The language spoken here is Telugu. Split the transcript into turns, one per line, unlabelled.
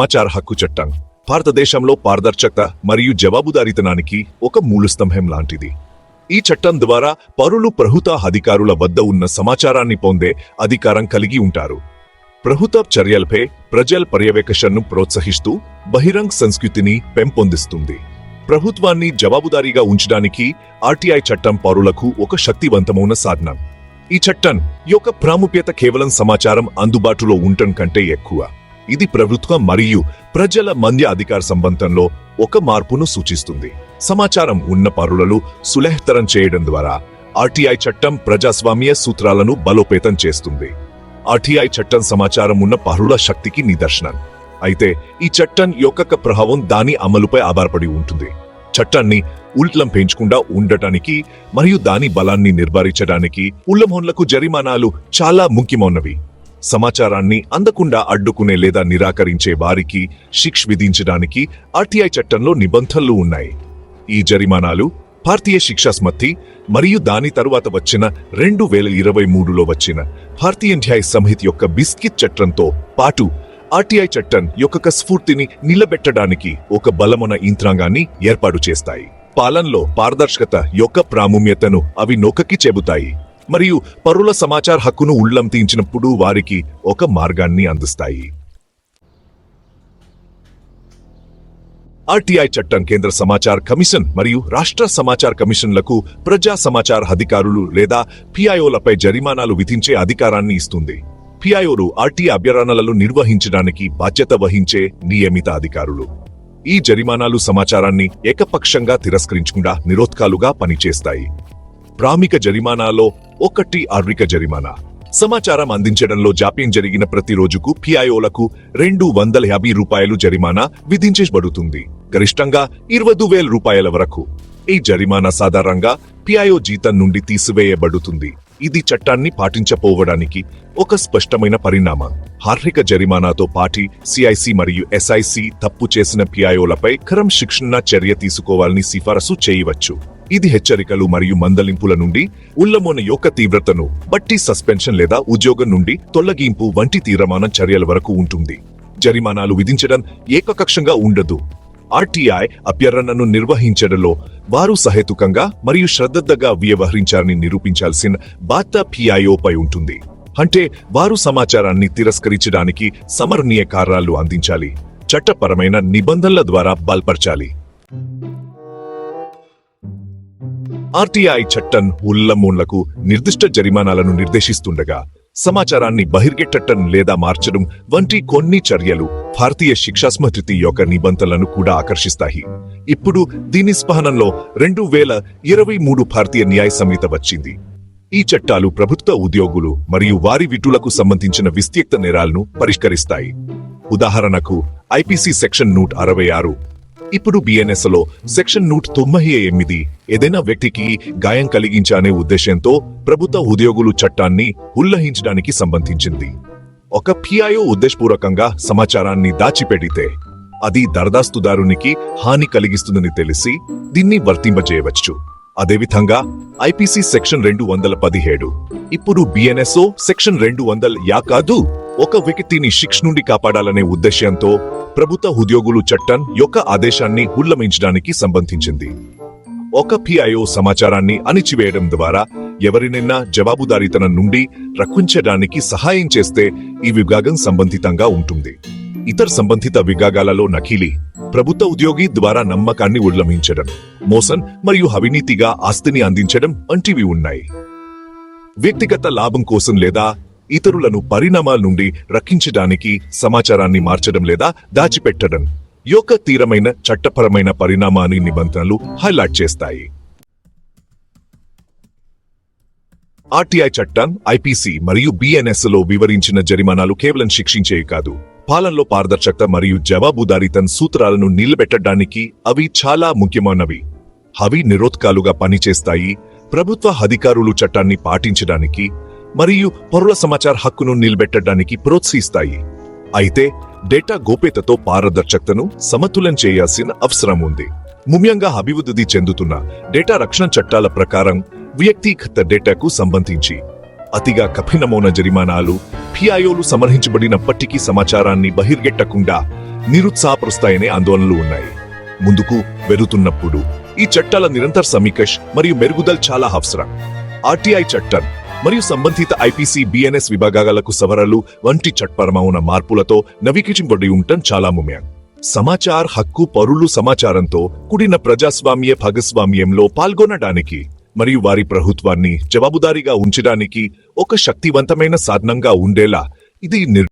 సమాచార హక్కు చట్టం. భారతదేశంలో పారదర్శకత మరియు జవాబుదారీతనానికి ఒక మూలస్తంభం లాంటిది. ఈ చట్టం ద్వారా పౌరులు ప్రభుత్వ అధికారుల వద్ద ఉన్న సమాచారాన్ని పొందే అధికారం కలిగి ఉంటారు. ప్రభుత్వ చర్యలపై ప్రజల పర్యవేక్షణను ప్రోత్సహిస్తూ బహిరంగ సంస్కృతిని పెంపొందిస్తుంది. ప్రభుత్వాన్ని జవాబుదారీగా ఉంచడానికి ఆర్టీఐ చట్టం పౌరులకు ఒక శక్తివంతమైన సాధనం. ఈ చట్టం యొక్క ప్రాముఖ్యత కేవలం సమాచారం అందుబాటులో ఉండటం కంటే ఎక్కువ. ఇది ప్రభుత్వం మరియు ప్రజల మధ్య అధికార సంబంధంలో ఒక మార్పును సూచిస్తుంది. సమాచారం ఉన్న పరులను సులహతరం చేయడం ద్వారా ఆర్టీఐ చట్టం ప్రజాస్వామ్య సూత్రాలను బలోపేతం చేస్తుంది. ఆర్టీఐ చట్టం సమాచారం ఉన్న పరుల శక్తికి నిదర్శనం. అయితే ఈ చట్టం యొక్క ప్రభావం దాని అమలుపై ఆధారపడి ఉంటుంది. చట్టాన్ని ఉల్టం పెంచకుండా ఉండటానికి మరియు దాని బలాన్ని నిర్ధారించడానికి ఉల్లంఘనలకు జరిమానాలు చాలా ముఖ్యమైనవి. సమాచారాన్ని అందకుండా అడ్డుకునే లేదా నిరాకరించే వారికి శిక్ష విధించడానికి ఆర్టీఐ చట్టంలో నిబంధనలు ఉన్నాయి. ఈ జరిమానాలు భారతీయ శిక్షాస్మతి మరియు దాని తరువాత వచ్చిన రెండు వేల ఇరవై మూడులో వచ్చిన భారతీయ న్యాయ సంహిత యొక్క బిస్కిట్ చట్టంతో పాటు ఆర్టీఐ చట్టం యొక్క స్ఫూర్తిని నిలబెట్టడానికి ఒక బలమైన యంత్రాంగాన్ని ఏర్పాటు చేస్తాయి. పాలనలో పారదర్శకత యొక్క ప్రాముఖ్యతను అవి నొక్కకి చెబుతాయి మరియు పరుల సమాచార హక్కును ఉల్లంఘించినప్పుడు వారికి ఒక మార్గాన్ని అందిస్తాయి. ఆర్టీఐ చట్టం కేంద్ర సమాచార కమిషన్ మరియు రాష్ట్ర సమాచార కమిషన్లకు ప్రజా సమాచార అధికారులు లేదా పిఐఓలపై జరిమానాలు విధించే అధికారాన్ని ఇస్తుంది. పిఐఓలు ఆర్టీఐ అభ్యరణలను నిర్వహించడానికి బాధ్యత వహించే నియమిత అధికారులు. ఈ జరిమానాలు సమాచారాన్ని ఏకపక్షంగా తిరస్కరించకుండా నిరోధకాలుగా పనిచేస్తాయి. ప్రామిక జరిమానాలో ఒకటి ఆర్విక జరిమానా. సమాచారం అందించడంలో జాప్యం జరిగిన ప్రతి రోజుకు పిఐఓలకు రెండు వందల యాభై రూపాయలు జరిమానా విధించబడుతుంది. గరిష్టంగా ఇరవై వేల రూపాయల వరకు. ఈ జరిమానా సాధారణంగా పిఐఓ జీతం నుండి తీసివేయబడుతుంది. ఇది చట్టాన్ని పాటించపోవడానికి ఒక స్పష్టమైన పరిణామం. హార్హిక జరిమానాతో పాటి సిఐసి మరియు ఎస్ఐసి తప్పు చేసిన పిఐఓలపై కరం శిక్షణ చర్య తీసుకోవాలని సిఫారసు చేయవచ్చు. ఇది హెచ్చరికలు మరియు మందలింపుల నుండి ఉల్లమోన యొక్క తీవ్రతను బట్టి సస్పెన్షన్ లేదా ఉద్యోగం నుండి తొలగింపు వంటి తీర్మాన చర్యల వరకు ఉంటుంది. జరిమానాలు విధించడం ఏకకక్షంగా ఉండదు. ఆర్టీఐ అభ్యర్థనను నిర్వహించడంలో వారు సహేతుకంగా మరియు శ్రద్ధగా వ్యవహరించారని నిరూపించాల్సిన బాధ్యత పిఐఓపై ఉంటుంది. అంటే వారు సమాచారాన్ని తిరస్కరించడానికి సమరణీయ కారణాలు అందించాలి చట్టపరమైన నిబంధనల ద్వారా బలపరచాలి. ఆర్టీఐ చట్టం ఉల్లమూన్లకు నిర్దిష్ట జరిమానాలను నిర్దేశిస్తుండగా సమాచారాన్ని బహిర్గెట్టటం లేదా మార్చడం వంటి కొన్ని చర్యలు భారతీయ శిక్షాస్మృతి యొక్క నిబంధనలను కూడా ఆకర్షిస్తాయి. ఇప్పుడు దీని స్పహనంలో రెండు వేల ఇరవై మూడు భారతీయ న్యాయ సంహిత వచ్చింది. ఈ చట్టాలు ప్రభుత్వ ఉద్యోగులు మరియు వారి విటులకు సంబంధించిన విస్తృత నేరాలను పరిష్కరిస్తాయి. ఉదాహరణకు ఐపీసీ సెక్షన్ నూట అరవై ఆరు. ఇప్పుడు బిఎన్ఎస్లో సెక్షన్ నూట తొంభై ఎనిమిది ఏదైనా వ్యక్తికి గాయం కలిగించనే ఉద్దేశంతో ప్రభుత్వ ఉద్యోగులు చట్టాన్ని ఉల్లంఘించడానికి సంబంధించింది. ఒక పిఐఓ ఉద్దేశపూర్వకంగా సమాచారాన్ని దాచిపెడితే అది దరదాస్తుదారునికి హాని కలిగిస్తుందని తెలిసి దీన్ని వర్తింపజేయవచ్చు. అదేవిధంగా ఐపీసీ సెక్షన్ రెండు వందల పదిహేడు. ఇప్పుడు బిఎన్ఎస్ఓ సెక్షన్ రెండు వందల యా కాదు ఒక వ్యక్తిని శిక్ష నుండి కాపాడాలనే ఉద్దేశ్యంతో ప్రభుత్వ ఉద్యోగులు చట్టం యొక్క ఆదేశాన్ని ఉల్లంఘించడానికి సంబంధించింది. ఒక పిఐఓ సమాచారాన్ని అణిచివేయడం ద్వారా ఎవరినైనా జవాబుదారీతనం నుండి రక్షించడానికి సహాయం చేస్తే ఈ విభాగం సంబంధితంగా ఉంటుంది. ఇతర సంబంధిత విభాగాలలో నకిలీ ప్రభుత్వ ఉద్యోగి ద్వారా నమ్మకాన్ని ఉల్లంఘించడం మోసం మరియు అవినీతిగా ఆస్తిని అందించడం వంటివి ఉన్నాయి. వ్యక్తిగత లాభం కోసం లేదా ఇతరులను పరిణామాల నుండి రక్షించడానికి సమాచారాన్ని మార్చడం లేదా దాచిపెట్టడం. యొక్క తీరమైన చట్టపరమైన పరిణామాన్ని నిబంధనలు హైలైట్ చేస్తాయి. ఆర్టీఐ చట్టం ఐపీసీ మరియు బిఎన్ఎస్లో వివరించిన జరిమానాలు కేవలం శిక్షించేవి కాదు. పాలనలో పారదర్శకత మరియు జవాబుదారీతన్ సూత్రాలను నిలబెట్టడానికి అవి చాలా ముఖ్యమైనవి. అవి నిరోధకాలుగా పనిచేస్తాయి. ప్రభుత్వ అధికారులు చట్టాన్ని పాటించడానికి మరియు పౌరుల సమాచార హక్కును నిలబెట్టడానికి ప్రోత్సహిస్తాయి. అయితే డేటా గోప్యతతో పారదర్శకతను సమతులం చేయాల్సిన అవసరం ఉంది. ముఖ్యంగా అభివృద్ధి చెందుతున్న డేటా రక్షణ చట్టాల ప్రకారం వ్యక్తిగత డేటాకు సంబంధించి అతిగా కఠినమైన జరిమానాలు పిఐఓలు సమర్హించబడినప్పటికీ సమాచారాన్ని బహిర్గెట్టకుండా నిరుత్సాహపరుస్తాయనే ఆందోళనలు ఉన్నాయి. ముందుకు వెరుతున్నప్పుడు ఈ చట్టాల నిరంతర సమీకష్ మరియు మెరుగుదల చాలా అవసరం. ఆర్టీఐ చట్టం మరియు సంబంధిత ఐపీసీ బిఎన్ఎస్ విభాగాలకు సవరాలు వంటి చట్టపరమైన మార్పులతో నవీకరించబడి ఉండటం చాలా ముఖ్యం సమాచార హక్కు పౌరులు సమాచారంతో కూడిన ప్రజాస్వామ్య భాగస్వామ్యంలో పాల్గొనడానికి మరియు వారి ప్రభుత్వాన్ని జవాబుదారీగా ఉంచడానికి ఒక శక్తివంతమైన సాధనంగా ఉండేలా ఇది నిర్